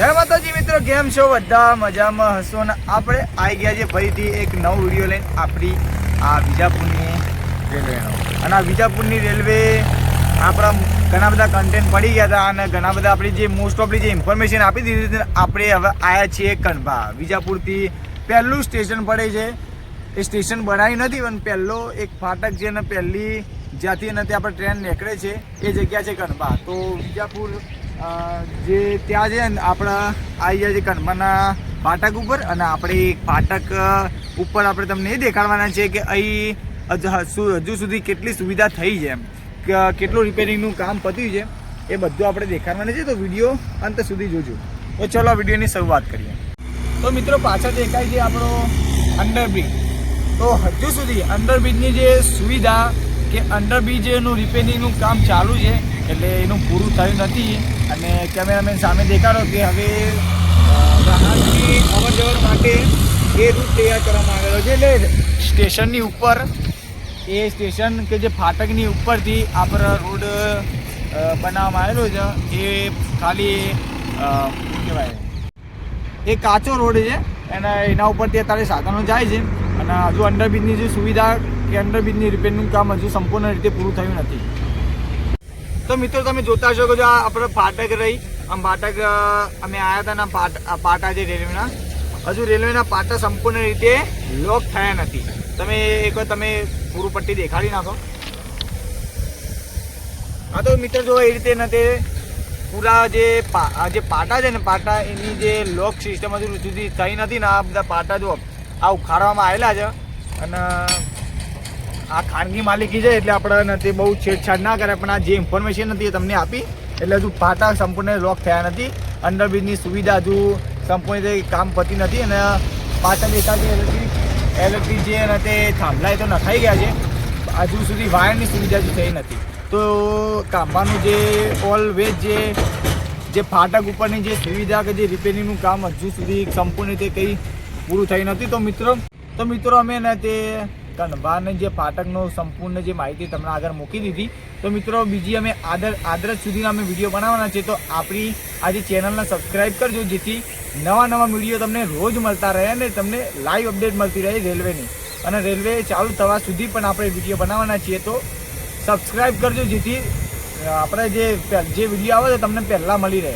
જય માતાજી મિત્રો, કેમ છો? બધા મજામાં હશો ને આપણે આવી ગયા છે ફરીથી એક નવો વીડિયો લઈને આપણી આ વિજાપુરની રેલવેનો અને આ વિજાપુરની રેલવે આપણા ઘણા બધા કન્ટેન્ટ પડી ગયા હતા અને ઘણા બધા આપણી જે મોસ્ટ ઓફલી જે ઇન્ફોર્મેશન આપી દીધી હતી આપણે હવે આવ્યા છીએ કણભા. વિજાપુરથી પહેલું સ્ટેશન પડે છે. એ સ્ટેશન બનાવ્યું નથી, પણ પહેલો એક ફાટક છે અને પહેલી જ્યાંથી નથી આપણે ટ્રેન નીકળે છે. એ જગ્યા છે કણભા. તો વિજાપુર જે ત્યાં છે ને આપણા આવી ગયા છે કણભાના ફાટક ઉપર અને આપણે ફાટક ઉપર આપણે તમને એ દેખાડવાના છે કે અહીં હજુ સુધી કેટલી સુવિધા થઈ છે એમ. કેટલું રિપેરિંગનું કામ પત્યું છે એ બધું આપણે દેખાડવાના છે, તો વીડિયો અંત સુધી જોજો. તો ચલો વિડીયોની શરૂઆત કરીએ. તો મિત્રો પાછળ દેખાય છે આપણો અંડરબ્રિજ તો હજુ સુધી અંડરબ્રિજની જે સુવિધા કે અંડરબ્રિજનું રિપેરિંગનું કામ ચાલુ છે, એટલે પૂરું થયું નથી અને કેમેરામેન સામે દેખાડો કે હવે ગ્રાહકની અવર જવર માટે એ રૂટ તૈયાર કરવામાં આવેલો છે. એટલે સ્ટેશનની ઉપર, એ સ્ટેશન કે જે ફાટકની ઉપરથી આપણે રોડ બનાવવામાં આવેલો છે. એ ખાલી કહેવાય, એ કાચો રોડ છે અને એના ઉપરથી અત્યારે સાધનો જાય છે. અને હજુ અંડરબ્રિજની જે સુવિધા કે અંડરબ્રિજની રિપેરનું કામ હજુ સંપૂર્ણ રીતે પૂરું થયું નથી. તો મિત્રો, તમે જોતા શકો છો આપણે ફાટક રહી. આમ ફાટક અમે આવ્યા હતા ને પાટ પાટા છે રેલવેના, હજુ રેલવેના પાટા સંપૂર્ણ રીતે લોક થયા નથી. તમે એક વાર તમે પૂરું પટ્ટી દેખાડી નાખો. હા, તો મિત્રો, જો એ રીતે નથી પૂરા જે જે પાટા છે ને, પાટા એની જે લોક સિસ્ટમ હજુ સુધી થઈ નથી ને આ બધા પાટા જો આ ઉખાડવામાં આવેલા છે. અને આ ખાનગી માલિકી છે એટલે આપણે નથી બહુ છેડછાડ ના કરે, પણ આ જે ઇન્ફોર્મેશન હતી એ તમને આપી. એટલે હજુ પાટા સંપૂર્ણ લોક થયા નથી. અંડરબ્રિજની સુવિધા હજુ સંપૂર્ણ રીતે કામ પતી નથી અને પાટા દેખાતી એલર્જી ઇલેક્ટ્રિક જે અને તે થાંભલા એ તો નખાઈ ગયા છે. હજુ સુધી વાયરની સુવિધા હજુ થઈ નથી. તો કાંબાનું જે ઓલ વેજ જે જે ફાટક ઉપરની જે સુવિધા કે જે રિપેરિંગનું કામ હજુ સુધી સંપૂર્ણ રીતે કંઈ પૂરું થઈ નથી. તો મિત્રો તો મિત્રો અમે ને તે કનભાને જે ફાટકનો સંપૂર્ણ જે માહિતી તમને આગળ મૂકી દીધી. તો મિત્રો, બીજી અમે આદર, આદરજ સુધીના અમે વીડિયો બનાવવાના છે. તો આપણી આજે ચેનલને સબસ્ક્રાઈબ કરજો, જેથી નવા નવા વીડિયો તમને રોજ મળતા રહે અને તમને લાઈવ અપડેટ મળતી રહે રેલવેની. અને રેલવે ચાલુ થવા સુધી પણ આપણે વીડિયો બનાવવાના છીએ. તો સબસ્ક્રાઈબ કરજો, જેથી આપણે જે જે વીડિયો આવે છે, તમને પહેલાં મળી રહે.